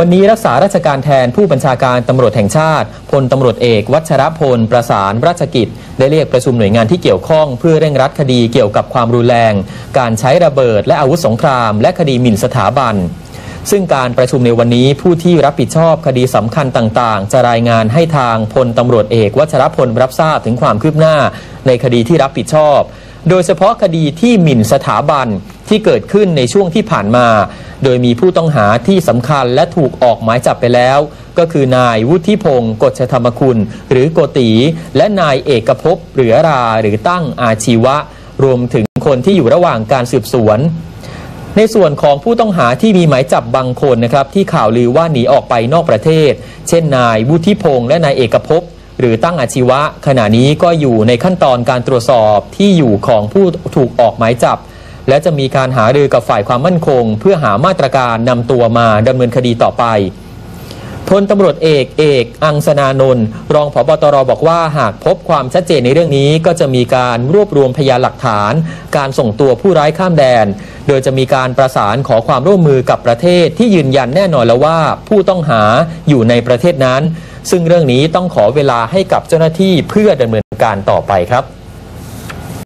วันนี้รักษาราชการแทนผู้บัญชาการตำรวจแห่งชาติพลตำรวจเอก วัชรพล ประสานราชกิจ ได้เรียกประชุมหน่วยงานที่เกี่ยวข้อง เพื่อเร่งรัดคดีเกี่ยวกับความรุนแรง การใช้ระเบิด และอาวุธสงคราม และคดีหมิ่นสถาบัน ซึ่งการประชุมในวันนี้ผู้ที่รับผิดชอบคดีสำคัญต่างๆ จะรายงานให้ทางพลตำรวจเอก วัชรพลรับทราบถึงความคืบหน้า ในคดีที่รับผิดชอบ โดยเฉพาะคดีที่หมิ่นสถาบันที่เกิดขึ้นในช่วงที่ผ่านมา โดยมีผู้ต้องหาที่สำคัญและถูกออกหมายจับไปแล้ว ก็คือนายวุฒิพงศ์กฎชธรรมคุณ หรือโกตี และนายเอกภพเหลือราหรือตั้งอาชีวะ รวมถึงคนที่อยู่ระหว่างการสืบสวนในส่วนของผู้ต้องหาที่มีหมายจับบางคนนะครับที่ข่าวลือว่าหนีออกไปนอกประเทศ เช่นนายวุฒิพงศ์และนายเอกภพหรือตั้งอาชีวะ ขณะนี้ก็อยู่ในขั้นตอนการตรวจสอบที่อยู่ของผู้ถูกออกหมายจับ และจะมีการหารือกับฝ่ายความมั่นคง เพื่อหามาตรการนำตัวมาดำเนินคดีต่อไปพลตำรวจเอกเอก อังสนานนท์รองผบตรบอกว่าหากพบความชัดเจนในเรื่องนี้ ก็จะมีการรวบรวมพยานหลักฐาน การส่งตัวผู้ร้ายข้ามแดน โดยจะมีการประสานขอความร่วมมือกับประเทศที่ยืนยันแน่นอนแล้วว่าผู้ต้องหาอยู่ในประเทศนั้น ซึ่งเรื่องนี้ต้องขอเวลาให้กับเจ้าหน้าที่เพื่อดำเนินการต่อไปครับ